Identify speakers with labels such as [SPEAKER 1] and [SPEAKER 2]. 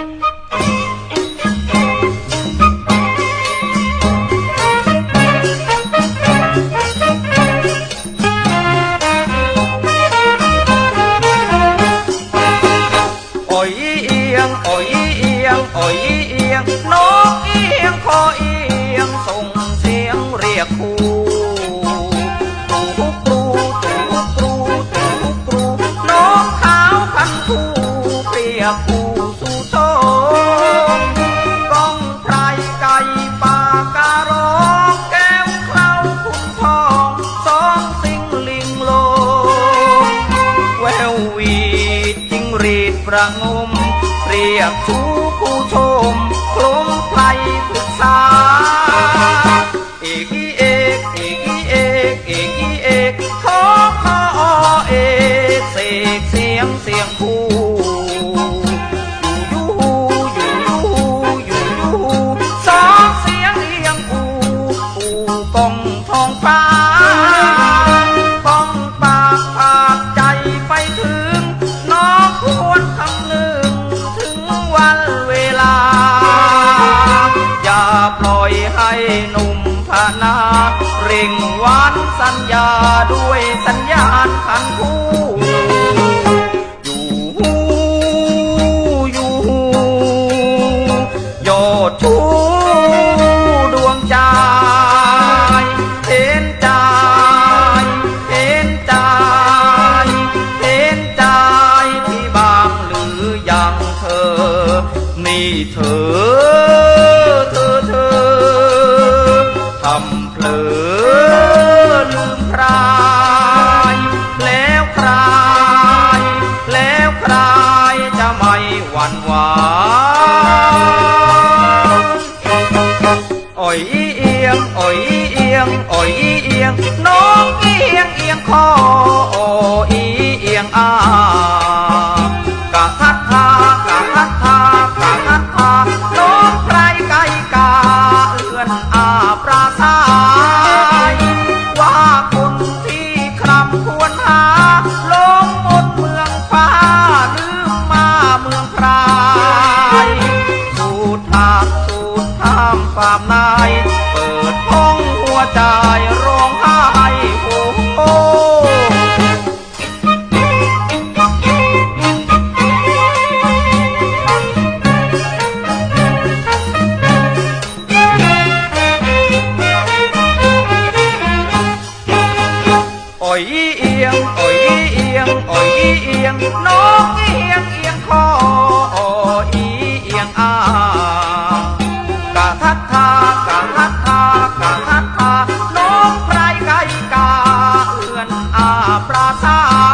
[SPEAKER 1] โอ้ยเอียงโอ้ยเอียงโอ้ยเอียงนกเอียงคอเอียงส่งเสียงเรียกค ประงมเรียกชู หนุ่มพนาเร่งวันสัญญาด้วยสัญญาณขันคู่ อยู่หูอยู่หูยอดชูดวงใจเห็นใจเห็นใจเห็นใจพี่บางหรือยังเธอ นี่เธอเธอเธอ เอียงอ่อยเอียงน้องเอียงเอียงคออีเอียงอากะทัดทากะทัดทากะทัดทาน้องใครไก่กาเอื้อนอาปราศายว่าคนที่คลำควรหาลงหมดเมืองฟ้าลืมมาเมืองพรายสูดทางสูดท่ามฟามนายเปิดห้อ วใจร้องไห้โอ้โอ่อยเอียงอ่อยเอียงอ่อยเอียงน้องเอียงเอียงคออีเอียงอากะทัดทาก ปรา